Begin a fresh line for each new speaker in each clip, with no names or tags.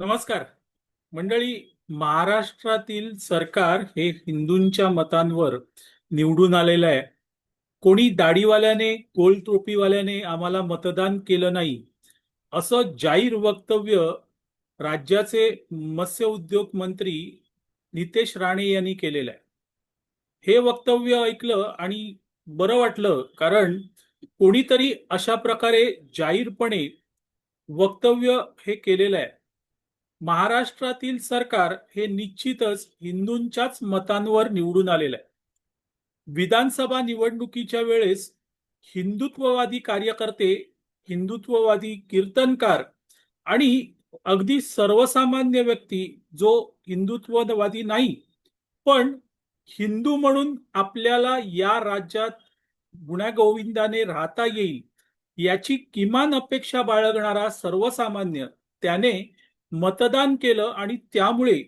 नमस्कार. मंडळी महाराष्ट्रातील सरकार हे हिंदूंच्या मतांवर निवडून आलेलं आहे. कोणी दाढीवाल्याने गोल टोपीवाल्याने आम्हाला मतदान केलं नाही असं जाहीर वक्तव्य राज्याचे मत्स्य उद्योग मंत्री नितेश राणे यांनी केलेलं आहे. हे वक्तव्य ऐकलं आणि बरं वाटलं कारण कोणीतरी अशा प्रकारे जाहीरपणे वक्तव्य हे केलेलं आहे. महाराष्ट्रातील सरकार हे निश्चितच हिंदूंच्याच मतांवर निवडून आलेलं आहे. विधानसभा निवडणुकीच्या वेळेस हिंदुत्ववादी कार्यकर्ते हिंदुत्ववादी कीर्तनकार आणि अगदी सर्वसामान्य व्यक्ती जो हिंदुत्ववादी नाही पण हिंदू म्हणून आपल्याला या राज्यात गुण्यागोविंदाने राहता येईल याची किमान अपेक्षा बाळगणारा सर्वसामान्य त्याने मतदान केलं आणि त्यामुळे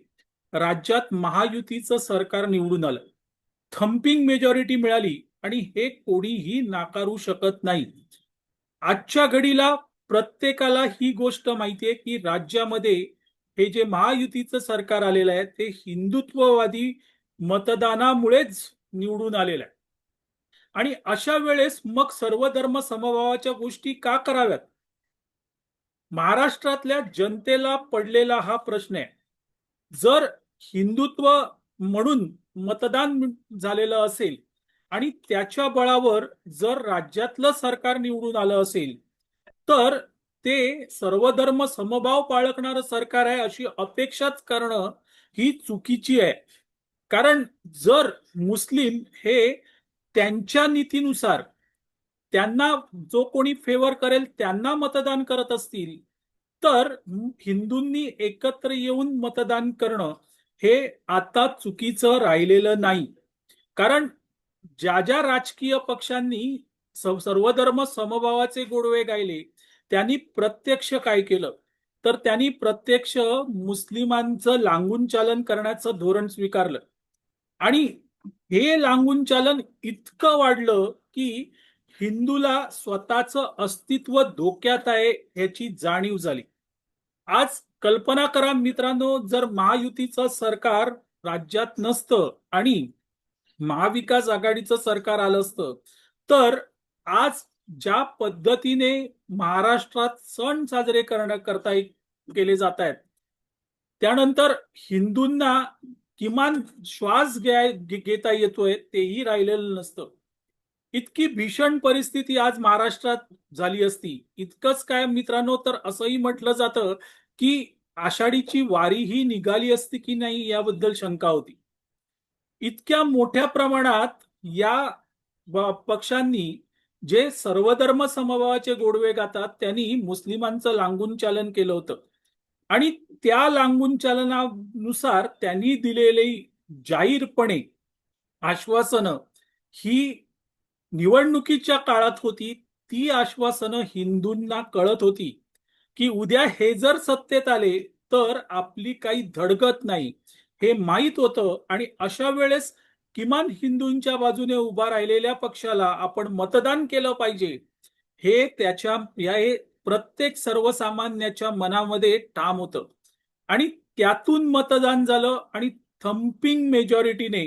राज्यात महायुतीचं सरकार निवडून आलं. थम्पिंग मेजॉरिटी मिळाली आणि हे कोणीही नाकारू शकत नाही. आजच्या घडीला प्रत्येकाला ही गोष्ट माहितीये की राज्यामध्ये हे जे महायुतीचं सरकार आलेलं आहे ते हिंदुत्ववादी मतदानामुळेच निवडून आलेलं आहे. आणि अशा वेळेस मग सर्वधर्म समभावाच्या गोष्टी का कराव्यात? महाराष्ट्रातल्या जनतेला पडलेला हा प्रश्न आहे. जर हिंदुत्व म्हणून मतदान झालेलं असेल आणि त्याच्या बळावर जर राज्यातलं सरकार निवडून आलं असेल तर ते सर्वधर्म समभाव बाळगणारं सरकार आहे अशी अपेक्षाच करणं ही चुकीची आहे. कारण जर मुस्लिम हे त्यांच्या नीतीनुसार त्यांना जो कोणी फेवर करेल त्यांना मतदान करत असतील. तर हिंदूंनी एकत्र येऊन मतदान करणं हे आता चुकीचं राहिलेलं नाही. कारण ज्या ज्या राजकीय पक्षांनी सर्वधर्म समभावाचे गोडवे गायले त्यांनी प्रत्यक्ष काय केलं? तर त्यांनी प्रत्यक्ष मुस्लिमांचं लांगून चालन करण्याचं धोरण स्वीकारलं. आणि हे लांगून चालन इतकं वाढलं की हिंदूला स्वतःचं अस्तित्व धोक्यात आहे ह्याची जाणीव झाली. आज कल्पना करा मित्रांनो जर महायुतीचं सरकार राज्यात नसतं आणि महाविकास आघाडीचं सरकार आलं असतं तर आज ज्या पद्धतीने महाराष्ट्रात सण साजरे करणं करता केले जात आहेत त्यानंतर हिंदूंना किमान श्वास घेता येतोय तेही राहिलेलं नसतं. इतकी भीषण परिस्थिती आज महाराष्ट्रात झाली असती. इतकंच काय मित्रांनो तर असंही म्हटलं जातं की आषाढीची वारी ही निघाली असती की नाही याबद्दल शंका होती. इतक्या मोठ्या प्रमाणात या पक्षांनी जे सर्वधर्म समभावाचे गोडवे गातात त्यांनी मुस्लिमांचं लांगून चालन केलं होतं. आणि त्या लांगून चालनानुसार त्यांनी दिलेली जाहीरपणे आश्वासनं ही निवडणुकीच्या काळात होती ती आश्वासनं हिंदूंना कळत होती की उद्या हे जर सत्तेत आले तर आपली काही धडगत नाही. हे माहीत होतं आणि अशा वेळेस किमान हिंदूंच्या बाजूने उभा राहिलेल्या पक्षाला आपण मतदान केलं पाहिजे. हे त्याच्या या हे प्रत्येक सर्वसामान्याच्या मनामध्ये ठाम होतं. आणि त्यातून मतदान झालं आणि थम्पिंग मेजॉरिटीने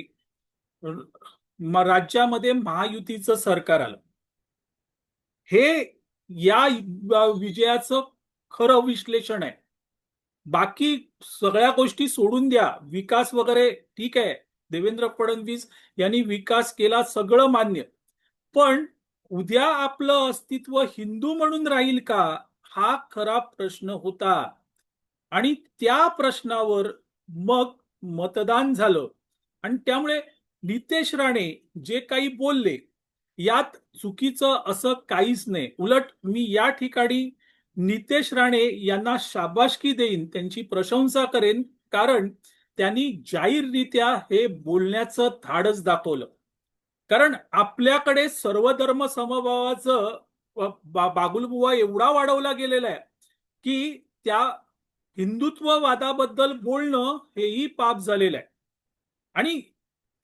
राज्यामध्ये महायुतीचं सरकार आलं. हे या विजयाचं खरं विश्लेषण आहे. बाकी सगळ्या गोष्टी सोडून द्या. विकास वगैरे ठीक आहे. देवेंद्र फडणवीस यांनी विकास केला सगळं मान्य. पण उद्या आपलं अस्तित्व हिंदू म्हणून राहील का? हा खरा प्रश्न होता. आणि त्या प्रश्नावर मग मतदान झालं. आणि त्यामुळे नितेश राणे जे काही बोलले यात चुकीचं असं काहीच नाही. उलट मी या ठिकाणी नितेश राणे यांना शाबाशकी देईन त्यांची प्रशंसा करेन कारण त्यांनी जाहीररित्या हे बोलण्याचं धाडस दाखवलं. कारण आपल्याकडे सर्वधर्म समभावाचं बागुलबुवा एवढा वाढवला गेलेला आहे की त्या हिंदुत्ववादाबद्दल बोलणं हेही पाप झालेलं आहे. आणि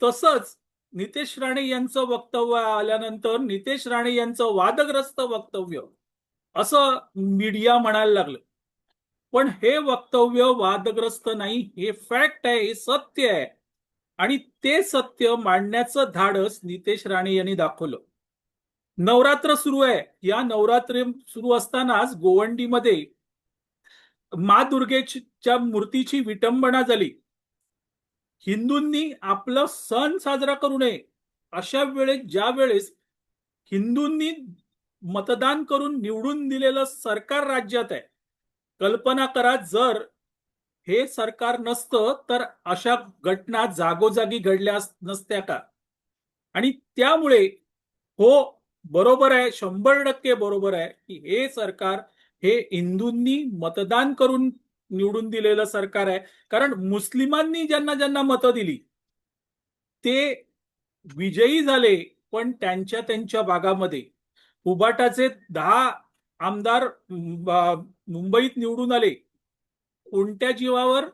तसंच नितेश राणे यांचं वक्तव्य आल्यानंतर नितेश राणे यांचं वादग्रस्त वक्तव्य असं मीडिया म्हणायला लागलं. पण हे वक्तव्य वादग्रस्त नाही हे फॅक्ट आहे हे सत्य आहे. आणि ते सत्य मांडण्याचं धाडस नितेश राणे यांनी दाखवलं. नवरात्र सुरू आहे. या नवरात्री सुरू असतानाच गोवंडीमध्ये मा दुर्गेच्या मूर्तीची विटंबना झाली. हिंदूंनी आपलं सण साजरा करू नये. अशा वेळेस ज्या वेळेस हिंदूंनी मतदान करून निवडून दिलेलं सरकार राज्यात आहे कल्पना करा जर हे सरकार नसतं तर अशा घटना जागोजागी घडल्या नसत्या का? आणि त्यामुळे हो बरोबर आहे शंभर टक्के बरोबर आहे की हे सरकार हे हिंदूंनी मतदान करून निवडून दिलेलं सरकार आहे. कारण मुस्लिमांनी ज्यांना ज्यांना मतं दिली ते विजयी झाले पण त्यांच्या त्यांच्या भागामध्ये. उबाटाचे दहा आमदार मुंबईत निवडून आले. कोणत्या जीवावर?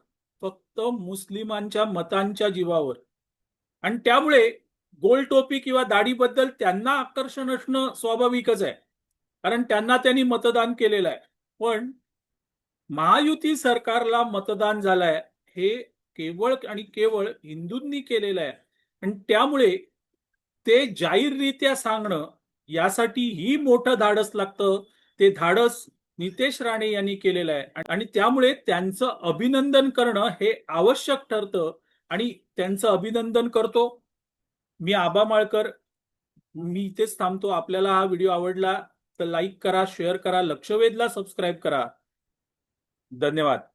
फक्त मुस्लिमांच्या मतांच्या जीवावर. आणि त्यामुळे गोल टोपी किंवा दाढीबद्दल त्यांना आकर्षण असणं स्वाभाविकच आहे. कारण त्यांना त्यांनी मतदान केलेलं आहे. पण महायुती सरकारला मतदान झालंय. हे केवळ आणि केवळ हिंदूंनी केलेलं आहे. आणि त्यामुळे ते जाहीररित्या सांगणं यासाठी ही मोठं धाडस लागतं. ते धाडस नितेश राणे यांनी केलेलं आहे. आणि त्यामुळे त्यांचं अभिनंदन करणं हे आवश्यक ठरतं. आणि त्यांचं अभिनंदन करतो. मी आबा माळकर. मी इथेच थांबतो. आपल्याला हा व्हिडिओ आवडला तर लाईक करा शेअर करा लक्षवेधला सबस्क्राईब करा. धन्यवाद.